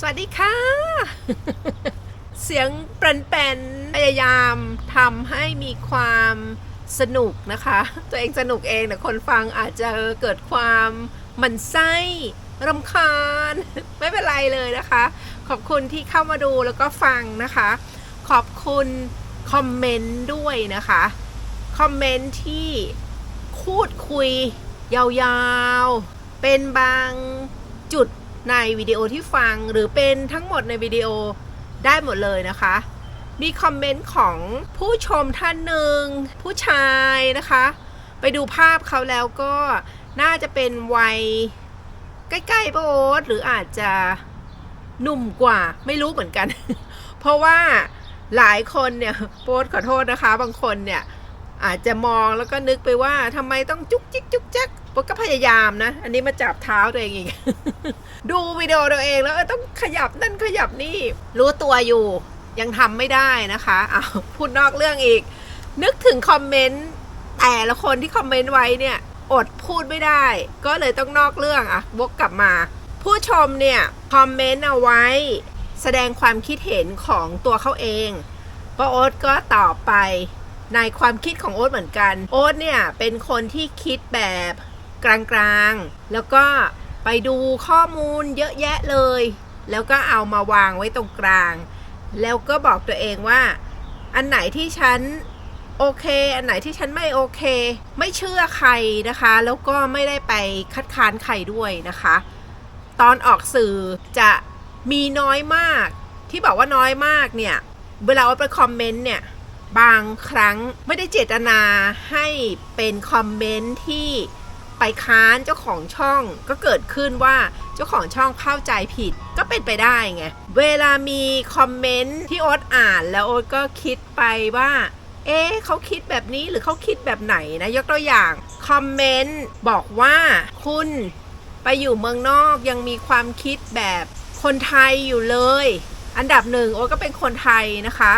สวัสดีค่ะ เสียงแปรนๆพยายามทำให้มีความสนุกนะคะ ตัวเองสนุกเองแต่คนฟังอาจจะเกิดความมันไส้รำคาญ ไม่เป็นไรเลยนะคะ ขอบคุณที่เข้ามาดูแล้วก็ฟังนะคะ ขอบคุณคอมเมนต์ด้วยนะคะ คอมเมนต์ที่พูดคุยยาวๆ เป็นบางจุด ในวิดีโอที่ฟังหรือเป็นทั้งหมดในวิดีโอได้หมดเลยนะคะ มีคอมเมนต์ของผู้ชมท่านหนึ่งผู้ชายนะคะ ไปดูภาพเขาแล้วก็น่าจะเป็นวัยใกล้ๆป้าโอ๊ตหรืออาจจะหนุ่มกว่าไม่รู้เหมือนกัน เพราะว่าหลายคนเนี่ยโป๊ตขอโทษนะคะ บางคนเนี่ยอาจจะมองแล้วก็นึกไปว่าทำไมต้องจุกจิกจุกจัก ป๊ตก็พยายามนะ อันนี้มาจับเท้าตัวเองอีก ดูวิดีโอตัวเองแล้วต้องขยับนั่นขยับนี่ รู้ตัวอยู่ยังทำไม่ได้นะคะอ้าวพูดนอกเรื่องอีก นึกถึงคอมเมนต์แต่ละคนที่คอมเมนต์ไว้เนี่ย อดพูดไม่ได้ ก็เลยต้องนอกเรื่องอะวกกลับมา ผู้ชมเนี่ยคอมเมนต์เอาไว้ แสดงความคิดเห็นของตัวเขาเองป้าโอ๊ตก็ตอบไปในความคิดของโอ๊ตเหมือนกัน โอ๊ตเนี่ยเป็นคนที่คิดแบบ กลางๆ แล้วก็ไปดูข้อมูลเยอะแยะเลย แล้วก็เอามาวางไว้ตรงกลาง แล้วก็บอกตัวเองว่า อันไหนที่ฉันโอเค อันไหนที่ฉันไม่โอเค ไม่เชื่อใครนะคะ แล้วก็ไม่ได้ไปคัดค้านใครด้วยนะคะ ตอนออกสื่อจะมีน้อยมาก ที่บอกว่าน้อยมากเนี่ย เวลาเอาไปคอมเมนต์เนี่ยบางครั้งไม่ได้เจตนาให้เป็นคอมเมนต์ที่ ไปค้านเจ้าของช่องก็เกิดขึ้นว่าเจ้าของช่องเข้าใจผิดก็เป็นไปได้ไง เวลามีคอมเมนต์ที่โอ๊ตอ่านแล้วโอ๊ตก็คิดไปว่า เอ๊ะเขาคิดแบบนี้หรือเขาคิดแบบไหนนะยกตัวอย่างคอมเมนต์บอกว่าคุณไปอยู่เมืองนอกยังมีความคิดแบบคนไทยอยู่เลย อันดับหนึ่งโอ๊ตก็เป็นคนไทยนะคะ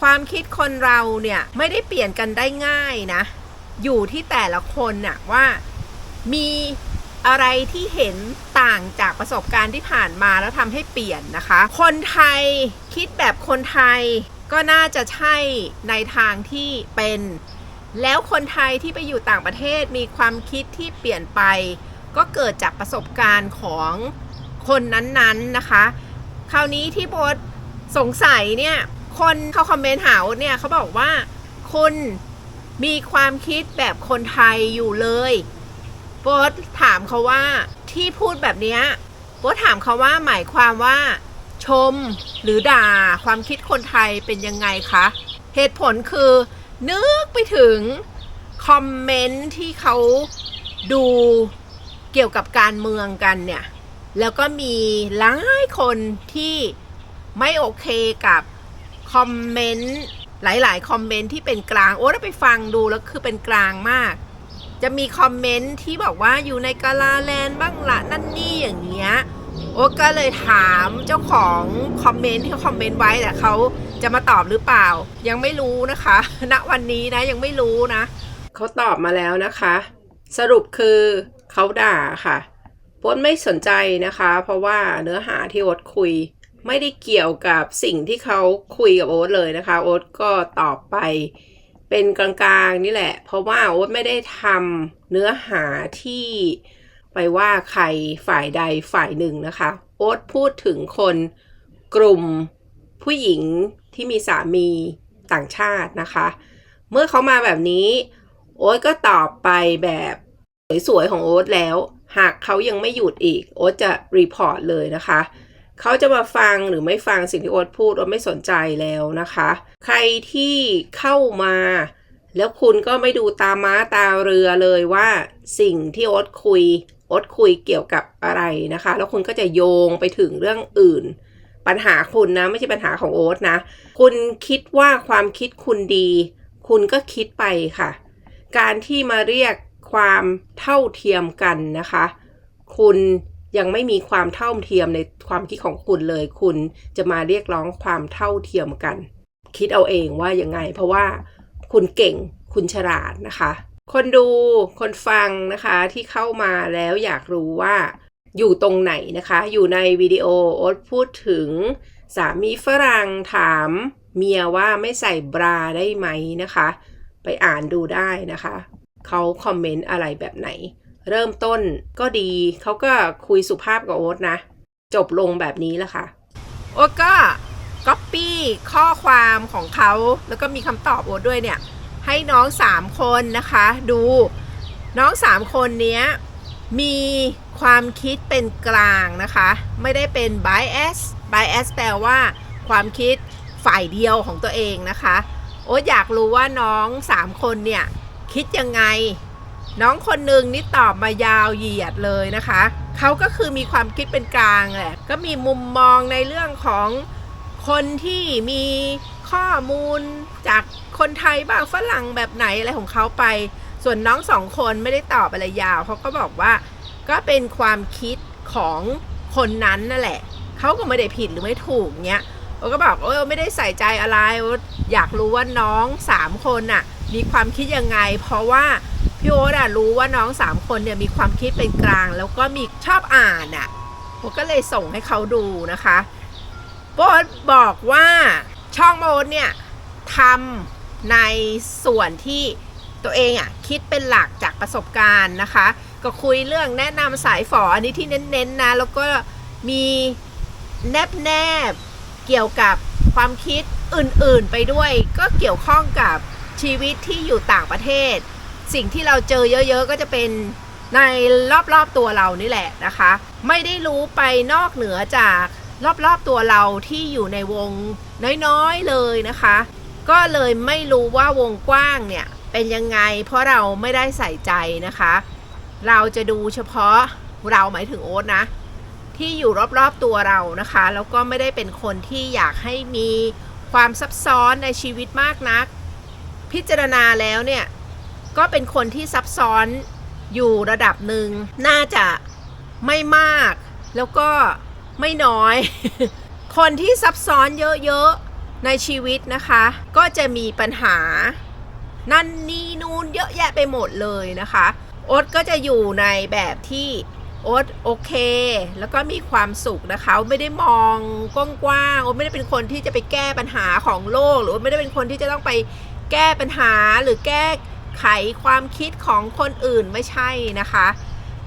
ความคิดคนเราเนี่ยไม่ได้เปลี่ยนกันได้ง่ายนะ อยู่ที่แต่ละคนน่ะว่า มีอะไรที่เห็นต่างจากประสบการณ์ที่ผ่านมาแล้วทำให้เปลี่ยนนะคะ คนไทยคิดแบบคนไทยก็น่าจะใช่ในทางที่เป็น แล้วคนไทยที่ไปอยู่ต่างประเทศมีความคิดที่เปลี่ยนไป ก็เกิดจากประสบการณ์ของคนนั้นๆนะคะ คราวนี้ที่โบทสงสัยเนี่ย คนเขาคอมเมนต์หาเนี่ยเขาบอกว่าคุณมีความคิดแบบคนไทยอยู่เลย โบทถามเขาว่าที่พูดแบบนี้โบทถามเขาว่าหมายความว่า ชมหรือด่าความคิดคนไทยเป็นยังไงคะ เหตุผลคือนึกไปถึงคอมเมนต์ที่เขาดูเกี่ยวกับการเมืองกันเนี่ย แล้วก็มีหลายคนที่ไม่โอเคกับคอมเมนต์หลาย ๆ คอมเมนต์ที่เป็นกลาง โอ้ถ้าไปฟังดูแล้วคือเป็นกลางมาก จะมีคอมเมนต์ที่บอกว่าอยู่ในกาลาแลนด์บ้างละนั่นนี่อย่างเงี้ยโอ้ก็เลยถามเจ้าของคอมเมนต์ที่เขาคอมเมนต์ไว้แต่เขาจะมาตอบหรือเปล่า ยังไม่รู้นะคะ ณวันนี้นะยังไม่รู้นะเขาตอบมาแล้วนะคะ สรุปคือเขาด่าค่ะโอ๊ตไม่สนใจนะคะ เพราะว่าเนื้อหาที่โอ๊ตคุย ไม่ได้เกี่ยวกับสิ่งที่เขาคุยกับโอ๊ตเลยนะคะ โอ๊ตก็ตอบไป เป็นกลางๆนี่แหละ เพราะว่าโอ๊ตไม่ได้ทำเนื้อหาที่ไปว่าใครฝ่ายใดฝ่ายหนึ่งนะคะ โอ๊ตพูดถึงคนกลุ่มผู้หญิงที่มีสามีต่างชาตินะคะ เมื่อเขามาแบบนี้ โอ๊ตก็ตอบไปแบบสวยๆของโอ๊ตแล้ว หากเขายังไม่หยุดอีก โอ๊ตจะรีพอร์ตเลยนะคะ เขาจะมาฟังหรือไม่ฟังสิ่งที่โอ๊ตพูดโอ๊ตไม่สนใจแล้วนะคะ ใครที่เข้ามา แล้วคุณก็ไม่ดูตาม้าตาเรือเลยว่าสิ่งที่โอ๊ตคุยโอ๊ตคุยเกี่ยวกับอะไรนะคะ แล้วคุณก็จะโยงไปถึงเรื่องอื่น ปัญหาคุณนะไม่ใช่ปัญหาของโอ๊ตนะ คุณคิดว่าความคิดคุณดี คุณก็คิดไปค่ะ การที่มาเรียกความเท่าเทียมกันนะคะ คุณ ยังไม่มีความเท่าเทียมในความคิดของคุณเลย คุณจะมาเรียกร้องความเท่าเทียมกัน คิดเอาเองว่ายังไง เพราะว่าคุณเก่งคุณฉลาดนะคะ คนดูคนฟังนะคะที่เข้ามาแล้วอยากรู้ว่าอยู่ตรงไหนนะคะ อยู่ในวิดีโอโอ๊ตพูดถึงสามีฝรั่งถามเมียว่าไม่ใส่บราได้ไหมนะคะ ไปอ่านดูได้นะคะ เขาคอมเมนต์อะไรแบบไหน เริ่มต้นก็ดี เขาก็คุยสุภาพกับโอ๊ตนะ จบลงแบบนี้แหละค่ะ โอ๊ตก็ก๊อปปี้ข้อความของเขาแล้วก็มีคำตอบโอ๊ตด้วยเนี่ย ให้น้องสามคนนะคะ ดูน้องสามคนเนี้ย มีความคิดเป็นกลางนะคะ ไม่ได้เป็น bias bias แปลว่าความคิดฝ่ายเดียวของตัวเองนะคะ โอ๊ตอยากรู้ว่าน้องสามคนเนี่ย คิดยังไง น้องคนหนึ่งนี่ตอบมายาวเหยียดเลยนะคะ เขาก็คือมีความคิดเป็นกลางแหละ ก็มีมุมมองในเรื่องของคนที่มีข้อมูลจากคนไทยบ้างฝรั่งแบบไหนอะไรของเขาไป ส่วนน้องสองคนไม่ได้ตอบอะไรยาวเขาก็บอกว่าก็เป็นความคิดของคนนั้นนั่นแหละ เขาก็ไม่ได้ผิดหรือไม่ถูกเนี้ยโอก็บอกโอ้ไม่ได้ใส่ใจอะไร อยากรู้ว่าน้องสามคนน่ะ มีความคิดยังไง เพราะว่า พี่โอ๊ตอะรู้ว่าน้องสามคนเนี่ยมีความคิดเป็นกลาง แล้วก็มีชอบอ่านอะโอ๊ตก็เลยส่งให้เขาดูนะคะโอ๊ตบอกว่าช่องโอ๊ตเนี่ยทำในส่วนที่ตัวเองอะคิดเป็นหลักจากประสบการณ์นะคะ ก็คุยเรื่องแนะนำสายฝออันนี้ที่เน้นๆนะแล้วก็มีแนบแนบๆเกี่ยวกับความคิดอื่นๆไปด้วย ก็เกี่ยวข้องกับชีวิตที่อยู่ต่างประเทศ สิ่งที่เราเจอเยอะ ๆ ก็จะเป็นในรอบๆตัวเรานี่แหละนะคะ ไม่ได้รู้ไปนอกเหนือจากรอบๆตัวเราที่อยู่ในวงน้อยๆเลยนะคะ ก็เลยไม่รู้ว่าวงกว้างเนี่ยเป็นยังไง เพราะเราไม่ได้ใส่ใจนะคะ เราจะดูเฉพาะเราหมายถึงโอ๊ตนะ ที่อยู่รอบๆตัวเรานะคะแล้วก็ไม่ได้เป็นคนที่อยากให้มีความซับซ้อนในชีวิตมากนัก พิจารณาแล้วเนี่ย ก็เป็นคนที่ซับซ้อนอยู่ระดับหนึ่งน่าจะไม่มาก แล้วก็ไม่น้อย คนที่ซับซ้อนเยอะๆในชีวิตนะคะ ก็จะมีปัญหา นั่นนี่นู่นเยอะแยะไปหมดเลยนะคะโอ๊ตก็จะอยู่ในแบบที่โอ๊ตโอเค แล้วก็มีความสุขนะคะ ไม่ได้มองกว้างๆโอ๊ตไม่ได้เป็นคนที่จะไปแก้ปัญหาของโลก หรือไม่ได้เป็นคนที่จะต้องไปแก้ปัญหาหรือแก้ ไขความคิดของคนอื่นไม่ใช่นะคะ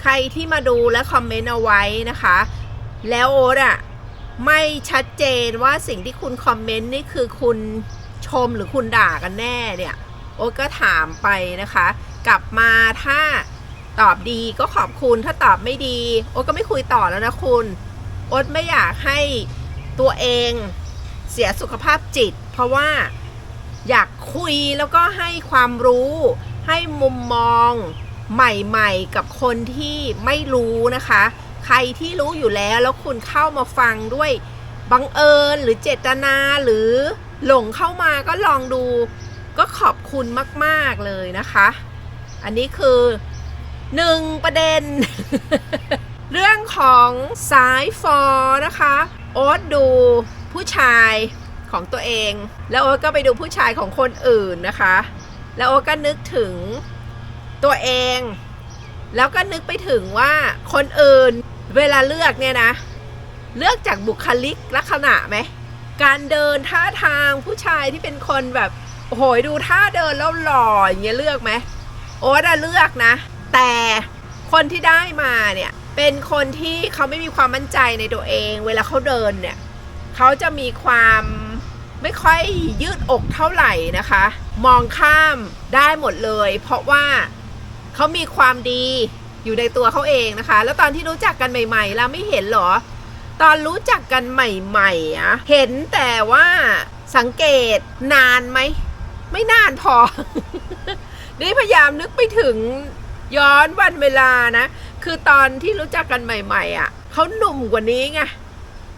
ใครที่มาดูและคอมเมนต์เอาไว้นะคะ แล้วโอ๊ตอะไม่ชัดเจนว่าสิ่งที่คุณคอมเมนต์นี่คือคุณชมหรือคุณด่ากันแน่เนี่ย โอ๊ตก็ถามไปนะคะ กลับมาถ้าตอบดีก็ขอบคุณถ้าตอบไม่ดี โอ๊ตก็ไม่คุยต่อแล้วนะคุณ โอ๊ตไม่อยากให้ตัวเองเสียสุขภาพจิต เพราะว่า อยากคุยแล้วก็ให้ความรู้ ให้มุมมองใหม่ๆ กับคนที่ไม่รู้นะคะ ใครที่รู้อยู่แล้วแล้วคุณเข้ามาฟังด้วยบังเอิญหรือเจตนาหรือหลงเข้ามาก็ลองดูก็ขอบคุณมากๆเลยนะคะ อันนี้คือหนึ่งประเด็น เรื่องของสายฟอนะคะ โอ๊ตดูผู้ชาย ของตัวเอง แล้วโอ๊ตก็ไปดูผู้ชายของคนอื่นนะคะ แล้วโอ๊ตก็นึกถึงตัวเอง แล้วก็นึกไปถึงว่าคนอื่นเวลาเลือกเนี่ยนะ เลือกจากบุคลิกลักษณะไหมการเดินท่าทางผู้ชายที่เป็นคนแบบโอ้โหดูท่าเดินแล้วหล่ออย่างเงี้ยเลือกไหมโอ๊ตอะเลือกนะ แต่คนที่ได้มาเนี่ยเป็นคนที่เขาไม่มีความมั่นใจในตัวเอง เวลาเขาเดินเนี่ยเขาจะมีความ ไม่ค่อยยืดอกเท่าไหร่นะคะ มองข้ามได้หมดเลย เพราะว่าเขามีความดีอยู่ในตัวเขาเองนะคะ แล้วตอนที่รู้จักกันใหม่ๆเราไม่เห็นหรอ ตอนรู้จักกันใหม่ๆอะเห็นแต่ว่าสังเกตนานไหม ไม่นานพอ นี่พยายามนึกไปถึงย้อนวันเวลานะ คือตอนที่รู้จักกันใหม่ ๆอะ่ะเขาหนุ่มกว่านี้ไง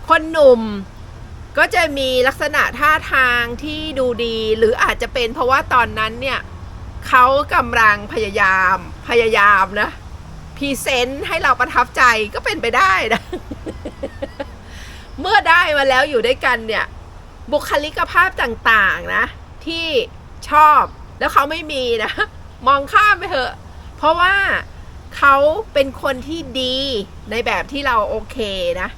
คนหนุ่ม ก็จะมีลักษณะท่าทางที่ดูดี หรืออาจจะเป็นเพราะว่าตอนนั้นเนี่ยเขากำลังพยายามพยายามนะพรีเซนต์ให้เราประทับใจก็เป็นไปได้นะ เมื่อได้มาแล้วอยู่ด้วยกันเนี่ย บุคลิกภาพต่างๆนะ ที่ชอบแล้วเขาไม่มีนะ มองข้ามไปเถอะ เพราะว่าเขาเป็นคนที่ดีในแบบที่เราโอเคนะ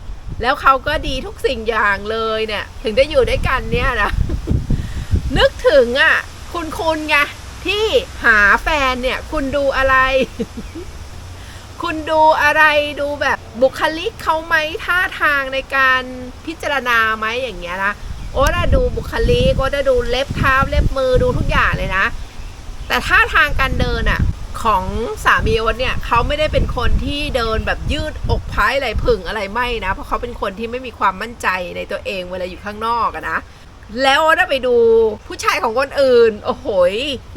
แล้วเขาก็ดีทุกสิ่งอย่างเลยเนี่ย ถึงได้อยู่ด้วยกันเนี่ยนะนึกถึงอะ คุณคุณไงที่หาแฟนเนี่ย คุณดูอะไร คุณดูอะไรดูแบบบุคลิกเขาไหมท่าทางในการพิจารณาไหมอย่างเงี้ยนะโอ้จะดูบุคลิกโอ้จะดูเล็บเท้าเล็บมือดูทุกอย่างเลยนะ แต่ท่าทางการเดินอะ ของสามีโอ๊ตเนี่ยเขาไม่ได้เป็นคนที่เดินแบบยืดอกพายอะไหลผึ่งอะไรไม่นะ เพราะเขาเป็นคนที่ไม่มีความมั่นใจในตัวเองเวลาอยู่ข้างนอกนะแล้วโอ๊ตไปดูผู้ชายของคนอื่น โอ้โห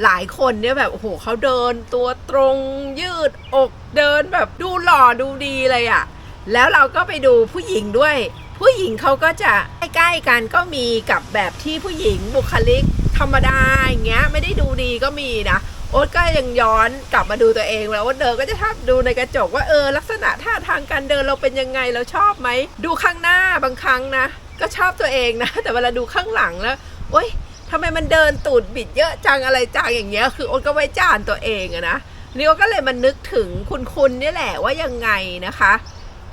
หลายคนเนี่ยแบบโอ้โหเขาเดินตัวตรงยืดอกเดินแบบดูหล่อดูดีเลยอะแล้วเราก็ไปดูผู้หญิงด้วย ผู้หญิงเขาก็จะใกล้ๆกันก็มีกับแบบที่ผู้หญิงบุคลิกธรรมดาอย่างเงี้ยไม่ได้ดูดีก็มีนะ โอ๊ตก็ยังย้อนกลับมาดูตัวเองแล้วว่าเดินก็จะทับดูในกระจกว่าเออลักษณะท่าทางการเดินเราเป็นยังไงเราชอบไหม ดูข้างหน้าบางครั้งนะ ก็ชอบตัวเองนะ แต่เวลาดูข้างหลังแล้วโอ๊ยทำไมมันเดินตูดบิดเยอะจังอะไรจังอย่างเงี้ย คือโอ๊ตก็ไว้จานตัวเองอะนะนี่ก็เลยมันนึกถึงคุณคุณนี่แหละว่ายังไงนะคะ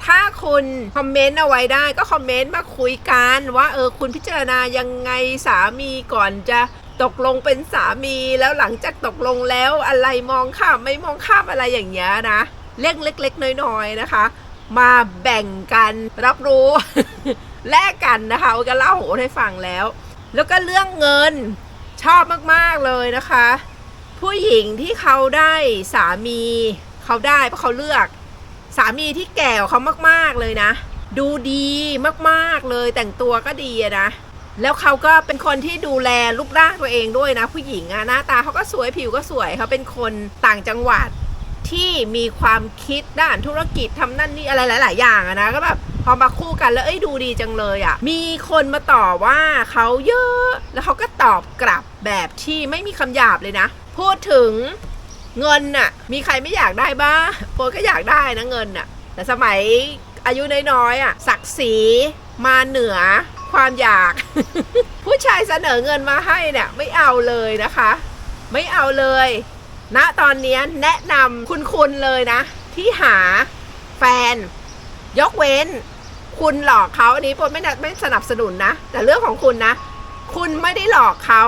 ถ้าคุณคอมเมนต์เอาไว้ได้ก็คอมเมนต์มาคุยกันว่าเออคุณพิจารณายังไงสามีก่อนจะ ตกลงเป็นสามีแล้วหลังจากตกลงแล้วอะไรมองข้ามไม่มองข้ามอะไรอย่างเงี้ยนะเรื่องเล็กๆ น้อยๆนะคะ มาแบ่งกันรับรู้ แลกกันนะคะโอ้ก็เล่าโอ๊ตให้ฟังแล้ว แล้วก็เรื่องเงินชอบมากๆเลยนะคะ ผู้หญิงที่เขาได้สามีเขาได้เพราะเขาเลือก สามีที่แก่กว่าเขามากๆเลยนะ ดูดีมากๆเลยแต่งตัวก็ดีนะ แล้วเขาก็เป็นคนที่ดูแลรูปร่างตัวเองด้วยนะ ผู้หญิงอะหน้าตาเขาก็สวยผิวก็สวยเขาเป็นคนต่างจังหวัดที่มีความคิดด้านธุรกิจทำนั่นนี่อะไรหลาย ๆ อย่างอะนะก็แบบพอมาคู่กันแล้วเอ้ยดูดีจังเลยอะมีคนมาต่อว่าเขาเยอะ แล้วเขาก็ตอบกลับแบบที่ไม่มีคำหยาบเลยนะ พูดถึงเงินน่ะ มีใครไม่อยากได้บ้างโฟนก็อยากได้นะเงินน่ะ แต่สมัยอายุน้อยๆอะศักดิ์ศรีมาเหนือ ความอยาก ผู้ชายเสนอเงินมาให้เนี่ยไม่เอาเลยนะคะ ไม่เอาเลยณตอนนี้แนะนำคุณคุณเลยนะ ที่หาแฟน ยกเว้น คุณหลอกเขาอันนี้ผมไม่ไม่สนับสนุนนะ แต่เรื่องของคุณนะ คุณไม่ได้หลอกเขา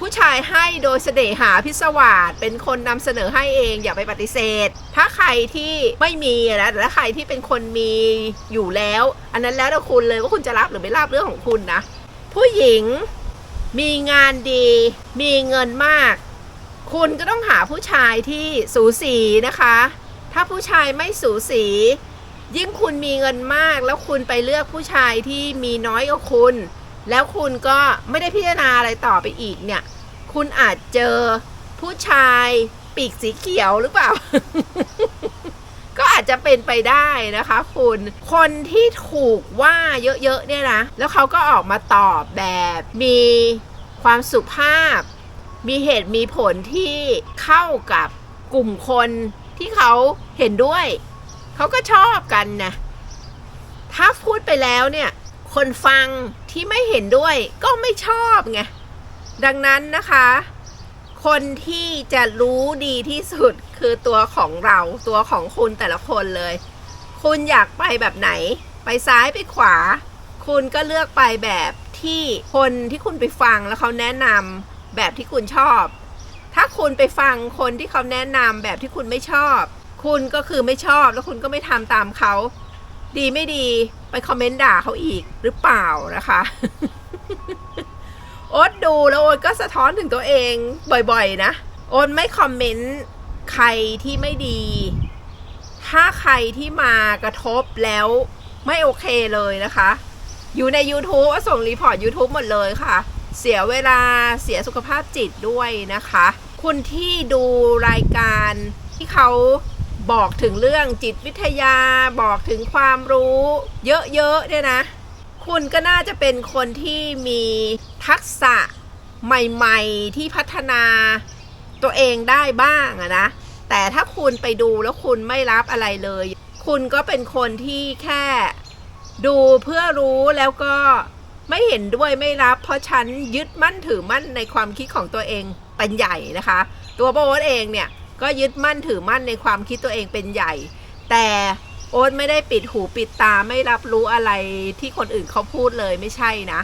ผู้ชายให้โดยเสน่หาพิศวาสเป็นคนนำเสนอให้เองอย่าไปปฏิเสธ ถ้าใครที่ไม่มีนะแต่ถ้าใครที่เป็นคนมีอยู่แล้ว อันนั้นแล้วแต่คุณเลยว่าคุณจะรับหรือไม่รับเรื่องของคุณนะ ผู้หญิงมีงานดี มีเงินมาก คุณก็ต้องหาผู้ชายที่สูสีนะคะ ถ้าผู้ชายไม่สูสี ยิ่งคุณมีเงินมาก แล้วคุณไปเลือกผู้ชายที่มีน้อยกว่าคุณ แล้วคุณก็ไม่ได้พิจารณาอะไรต่อไปอีกเนี่ย คุณอาจเจอผู้ชายปีกสีเขียวหรือเปล่า ก็อาจจะเป็นไปได้นะคะคุณ คนที่ถูกว่าเยอะๆเนี่ยนะ แล้วเขาก็ออกมาตอบแบบมีความสุภาพ มีเหตุมีผลที่เข้ากับกลุ่มคนที่เขาเห็นด้วย เขาก็ชอบกันนะ ถ้าพูดไปแล้วเนี่ย คนฟังที่ไม่เห็นด้วยก็ไม่ชอบไง ดังนั้นนะคะ คนที่จะรู้ดีที่สุดคือตัวของเราตัวของคุณแต่ละคนเลย คุณอยากไปแบบไหน ไปซ้ายไปขวา คุณก็เลือกไปแบบที่คนที่คุณไปฟังแล้วเขาแนะนำแบบที่คุณชอบ ถ้าคุณไปฟังคนที่เขาแนะนำแบบที่คุณไม่ชอบ คุณก็คือไม่ชอบแล้วคุณก็ไม่ทำตามเขา ดีไม่ดี ไปคอมเมนต์ด่าเขาอีกหรือเปล่านะคะ โอ๊ตดูแล้วโอ๊ตก็สะท้อนถึงตัวเองบ่อยๆ นะ โอ๊ตไม่คอมเมนต์ใครที่ไม่ดี ถ้าใครที่มากระทบแล้วไม่โอเคเลยนะคะ อยู่ใน YouTube ก็ส่งรีพอร์ต YouTube หมดเลยค่ะ เสียเวลาเสียสุขภาพจิตด้วยนะคะ คุณที่ดูรายการที่เขา บอกถึงเรื่องจิตวิทยาบอกถึงความรู้ เยอะๆเนี่ยนะ คุณก็น่าจะเป็นคนที่มีทักษะใหม่ๆ ที่พัฒนาตัวเองได้บ้างอะนะ แต่ถ้าคุณไปดูแล้วคุณไม่รับอะไรเลย คุณก็เป็นคนที่แค่ดูเพื่อรู้แล้วก็ไม่เห็นด้วยไม่รับ เพราะฉันยึดมั่นถือมั่นในความคิดของตัวเองเป็นใหญ่นะคะ ตัวโบทเองเนี่ย ก็ยึดมั่นถือมั่นในความคิดตัวเองเป็นใหญ่ แต่โอ๊ตไม่ได้ปิดหูปิดตาไม่รับรู้อะไรที่คนอื่นเขาพูดเลยไม่ใช่นะ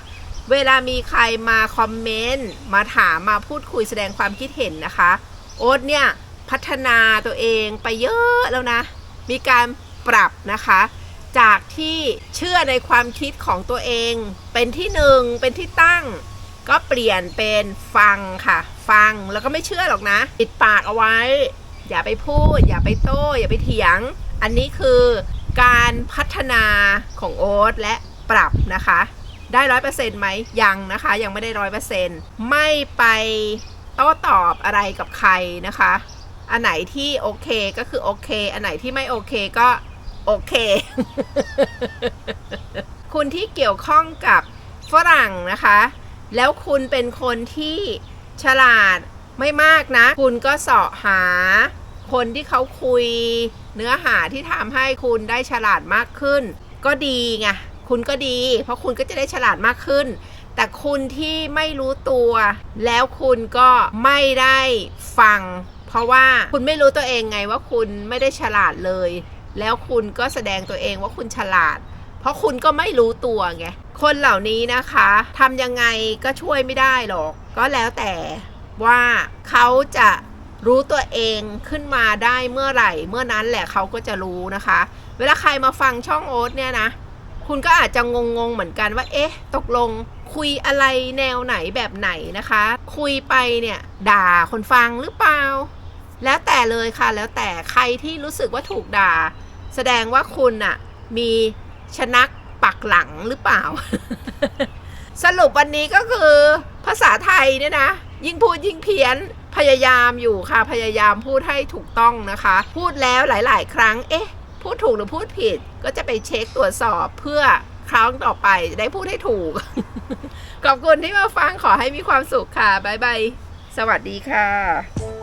เวลามีใครมาคอมเมนต์มาถามมาพูดคุยแสดงความคิดเห็นนะคะ โอ๊ตเนี่ยพัฒนาตัวเองไปเยอะแล้วนะ มีการปรับนะคะ จากที่เชื่อในความคิดของตัวเอง เป็นที่หนึ่งเป็นที่ตั้ง ก็เปลี่ยนเป็นฟังค่ะ ฟังแล้วก็ไม่เชื่อหรอกนะปิดปากเอาไว้ อย่าไปพูด อย่าไปโต้ อย่าไปเถียง อันนี้คือการพัฒนาของโอ๊ตและปรับนะคะ ได้ร้อยเปอร์เซ็นต์ไหมยังนะคะ ยังไม่ได้ร้อยเปอร์เซ็นต์ไม่ไปโต้ตอบอะไรกับใครนะคะ อันไหนที่โอเคก็คือโอเค อันไหนที่ไม่โอเคก็โอเค คุณที่เกี่ยวข้องกับฝรั่งนะคะ แล้วคุณเป็นคนที่ ฉลาดไม่มากนะ คุณก็เสาะหา คนที่เขาคุย เนื้อหาที่ทำให้คุณได้ฉลาดมากขึ้น ก็ดีไงคุณก็ดี เพราะคุณก็จะได้ฉลาดมากขึ้น แต่คุณที่ไม่รู้ตัว แล้วคุณก็ไม่ได้ฟัง เพราะว่าคุณไม่รู้ตัวเองไงว่าคุณไม่ได้ฉลาดเลย แล้วคุณก็แสดงตัวเองว่าคุณฉลาด เพราะคุณก็ไม่รู้ตัวไง คนเหล่านี้นะคะทำยังไงก็ช่วยไม่ได้หรอก ก็แล้วแต่ว่าเขาจะรู้ตัวเองขึ้นมาได้เมื่อไหร่ เมื่อนั้นแหละเขาก็จะรู้นะคะ เวลาใครมาฟังช่องโอ๊ตเนี่ยนะ คุณก็อาจจะงงๆเหมือนกันว่า เอ๊ะ ตกลงคุยอะไรแนวไหนแบบไหนนะคะ คุยไปเนี่ย ด่าคนฟังหรือเปล่า แล้วแต่เลยค่ะ แล้วแต่ใครที่รู้สึกว่าถูกด่า แสดงว่าคุณน่ะมี ชนักปักหลังหรือเปล่า สรุปวันนี้ก็คือภาษาไทยเนี่ยนะ ยิ่งพูดยิ่งเพี้ยนพยายามอยู่ค่ะ พยายามพูดให้ถูกต้องนะคะ พูดแล้วหลาย ๆ ครั้ง เอ๊ะ พูดถูกหรือพูดผิด ก็จะไปเช็คตรวจสอบเพื่อครั้งต่อไปได้พูดให้ถูก ขอบคุณที่มาฟังขอให้มีความสุขค่ะ บ๊ายบาย สวัสดีค่ะ